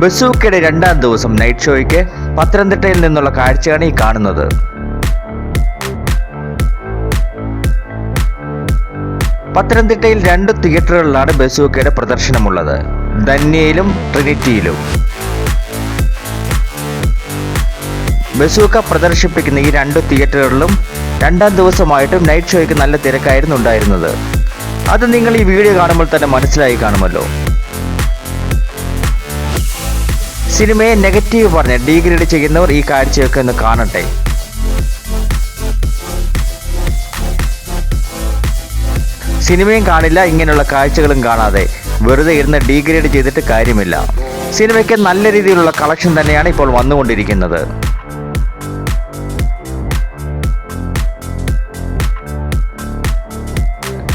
ബസൂക്കയുടെ രണ്ടാം ദിവസം നൈറ്റ് ഷോയ്ക്ക് പത്തനംതിട്ടയിൽ നിന്നുള്ള കാഴ്ചയാണ് ഈ കാണുന്നത്. പത്തനംതിട്ടയിൽ രണ്ട് തിയേറ്ററുകളിലാണ് ബസൂക്കയുടെ പ്രദർശനമുള്ളത്. ധന്യയിലും ട്രിനിറ്റിയിലും. ബസൂക്ക പ്രദർശിപ്പിക്കുന്ന ഈ രണ്ട് തിയേറ്ററുകളിലും രണ്ടാം ദിവസമായിട്ടും നൈറ്റ് ഷോയ്ക്ക് നല്ല തിരക്കായിരുന്നു ഉണ്ടായിരുന്നത്. അത് നിങ്ങൾ ഈ വീഡിയോ കാണുമ്പോൾ തന്നെ മനസ്സിലായി കാണുമല്ലോ. സിനിമയെ നെഗറ്റീവ് പറഞ്ഞ് ഡീഗ്രേഡ് ചെയ്യുന്നവർ ഈ കാഴ്ചയൊക്കെ ഒന്ന് കാണട്ടെ. സിനിമയും കാണില്ല ഇങ്ങനെയുള്ള കാഴ്ചകളും കാണാതെ. വെറുതെ ഇരുന്ന് ഡീഗ്രേഡ് ചെയ്തിട്ട് കാര്യമില്ല. സിനിമയ്ക്ക് നല്ല രീതിയിലുള്ള കളക്ഷൻ തന്നെയാണ് ഇപ്പോൾ വന്നുകൊണ്ടിരിക്കുന്നത്.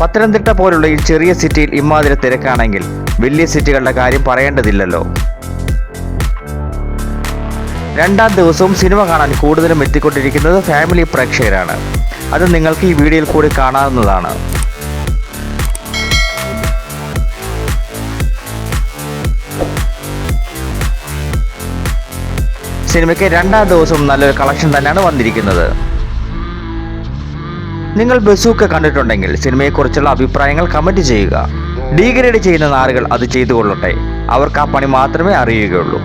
പത്തനംതിട്ട പോലുള്ള ഈ ചെറിയ സിറ്റിയിൽ ഇമാതിരി തിരക്കാണെങ്കിൽ വലിയ സിറ്റികളുടെ കാര്യം പറയേണ്ടതില്ലല്ലോ. രണ്ടാം ദിവസവും സിനിമ കാണാൻ കൂടുതലും എത്തിക്കൊണ്ടിരിക്കുന്നത് ഫാമിലി പ്രേക്ഷകരാണ്. അത് നിങ്ങൾക്ക് ഈ വീഡിയോയിൽ കൂടി കാണാവുന്നതാണ്. സിനിമയ്ക്ക് രണ്ടാം ദിവസവും നല്ലൊരു കളക്ഷൻ തന്നെയാണ് വന്നിരിക്കുന്നത്. നിങ്ങൾ ബസൂക്ക കണ്ടിട്ടുണ്ടെങ്കിൽ സിനിമയെക്കുറിച്ചുള്ള അഭിപ്രായങ്ങൾ കമന്റ് ചെയ്യുക. ഡീഗ്രേഡ് ചെയ്യുന്ന നാറുകൾ അത് ചെയ്തു കൊള്ളട്ടെ അവർക്ക് ആ പണി മാത്രമേ അറിയുകയുള്ളൂ.